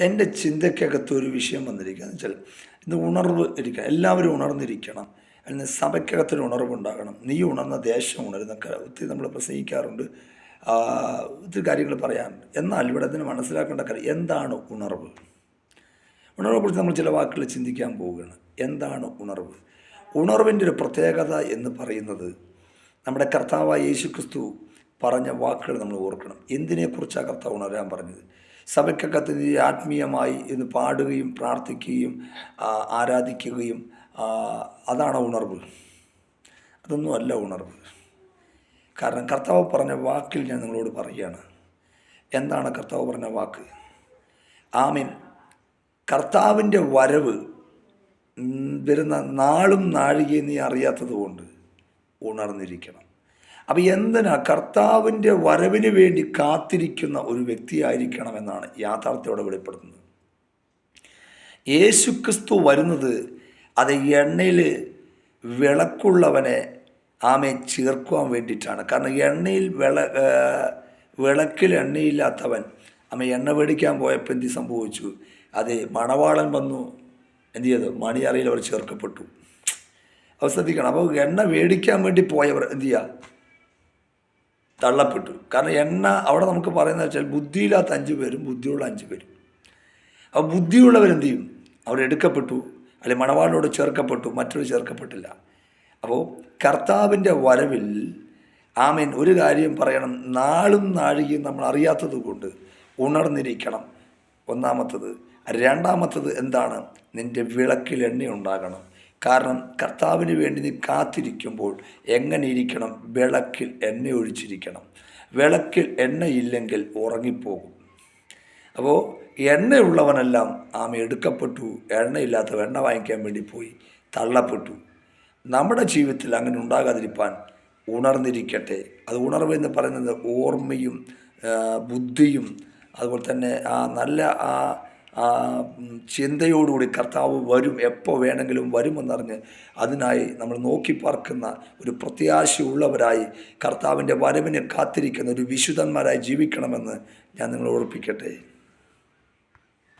എന്റെ ചിന്തയ്ക്കകത്ത് ഒരു വിഷയം വന്നിരിക്കുക എന്ന് വെച്ചാൽ ഇന്ന് ഉണർവ് ഇരിക്കുക എല്ലാവരും ഉണർന്നിരിക്കണം. അല്ലെങ്കിൽ സഭയ്ക്കകത്തൊരു ഉണർവുണ്ടാകണം. നീ ഉണർന്ന ദേശം ഉണരുന്നൊക്കെ ഒത്തിരി നമ്മൾ പ്രസംഗിക്കാറുണ്ട്. ഒത്തിരി കാര്യങ്ങൾ പറയാറുണ്ട്. എന്നാൽ ഇവിടെ അതിന് മനസ്സിലാക്കേണ്ട കാര്യം എന്താണ് ഉണർവ്? ഉണർവെക്കുറിച്ച് നമ്മൾ ചില വാക്കുകൾ ചിന്തിക്കാൻ പോവുകയാണ്. എന്താണ് ഉണർവ്? ഉണർവിന്റെ ഒരു പ്രത്യേകത എന്ന് പറയുന്നത് നമ്മുടെ കർത്താവായ യേശു ക്രിസ്തു പറഞ്ഞ വാക്കുകൾ നമ്മൾ ഓർക്കണം. എന്തിനെക്കുറിച്ചാണ് കർത്താവ് ഉണരാൻ പറഞ്ഞത്? സഭയ്ക്കകത്ത് ആത്മീയമായി ഇന്ന് പാടുകയും പ്രാർത്ഥിക്കുകയും ആരാധിക്കുകയും അതാണ് ഉണർവ്. അതൊന്നും അല്ല ഉണർവ്. കാരണം കർത്താവ് പറഞ്ഞ വാക്കിൽ ഞാൻ നിങ്ങളോട് പറയുകയാണ്. എന്താണ് കർത്താവ് പറഞ്ഞ വാക്ക്? ആമീൻ. കർത്താവിന്റെ വരവ് വരുന്ന നാളും നാഴികയും നീ അറിയാത്തത് കൊണ്ട് ഉണർന്നിരിക്കണം. അപ്പം എന്തിനാ കർത്താവിന്റെ വരവിന് വേണ്ടി കാത്തിരിക്കുന്ന ഒരു വ്യക്തിയായിരിക്കണം എന്നാണ് യാഥാർത്ഥ്യത്തോടെ വെളിപ്പെടുത്തുന്നത്. യേശുക്രിസ്തു വരുന്നത് അത് എണ്ണയിൽ വിളക്കുള്ളവനെ ആമെ ചേർക്കുവാൻ വേണ്ടിയിട്ടാണ്. കാരണം എണ്ണയിൽ വിള വിളക്കിൽ എണ്ണയില്ലാത്തവൻ അമ്മ എണ്ണ മേടിക്കാൻ പോയപ്പോൾ എന്ത് സംഭവിച്ചു? അത് മണവാളൻ വന്നു. എന്ത് ചെയ്തു? മണിയറയിൽ അവർ ചേർക്കപ്പെട്ടു. അവർ ശ്രദ്ധിക്കണം. അപ്പോൾ എണ്ണ മേടിക്കാൻ വേണ്ടി പോയവർ എന്ത് ചെയ്യുക തള്ളപ്പെട്ടു. കാരണം എണ്ണ അവിടെ നമുക്ക് പറയുന്നത് വെച്ചാൽ ബുദ്ധിയില്ലാത്ത അഞ്ച് പേരും ബുദ്ധിയുള്ള അഞ്ച് പേരും. അപ്പോൾ ബുദ്ധിയുള്ളവരെന്ത് ചെയ്യും? അവരെടുക്കപ്പെട്ടു അല്ലെങ്കിൽ മണവാളിനോട് ചേർക്കപ്പെട്ടു. മറ്റൊരു ചേർക്കപ്പെട്ടില്ല. അപ്പോൾ കർത്താവിന്റെ വരവിൽ ആമേൻ ഒരു കാര്യം പറയണം. നാളും നാഴികയും നമ്മൾ അറിയാത്തത് കൊണ്ട് ഉണർന്നിരിക്കണം. ഒന്നാമത്തത്. രണ്ടാമത്തത് എന്താണ്? നിന്റെ വിളക്കിൽ എണ്ണ ഉണ്ടാകണം കാരണം കർത്താവിന് വേണ്ടി നീ കാത്തിരിക്കുമ്പോൾ എങ്ങനെ ഇരിക്കണം? വിളക്കിൽ എണ്ണ ഒഴിച്ചിരിക്കണം. വിളക്കിൽ എണ്ണയില്ലെങ്കിൽ ഉറങ്ങിപ്പോകും. അപ്പോൾ എണ്ണയുള്ളവനെല്ലാം ആമ എടുക്കപ്പെട്ടു എണ്ണയില്ലാത്ത എണ്ണ വാങ്ങിക്കാൻ വേണ്ടി പോയി തള്ളപ്പെട്ടു. നമ്മുടെ ജീവിതത്തിൽ അങ്ങനെ ഉണ്ടാകാതിരിക്കാൻ ഉണർന്നിരിക്കട്ടെ. അത് ഉണർവ് എന്ന് പറയുന്നത് ഓർമ്മയും ബുദ്ധിയും അതുപോലെ തന്നെ ആ നല്ല ആ ചിന്തയോടുകൂടി കർത്താവ് വരും എപ്പോൾ വേണമെങ്കിലും വരുമെന്നറിഞ്ഞ് അതിനായി നമ്മൾ നോക്കി പാർക്കുന്ന ഒരു പ്രത്യാശയുള്ളവരായി കർത്താവിന്റെ വരവിനെ കാത്തിരിക്കുന്ന ഒരു വിശുദ്ധന്മാരായി ജീവിക്കണമെന്ന് ഞാൻ നിങ്ങളെ ഓർപ്പിക്കട്ടെ.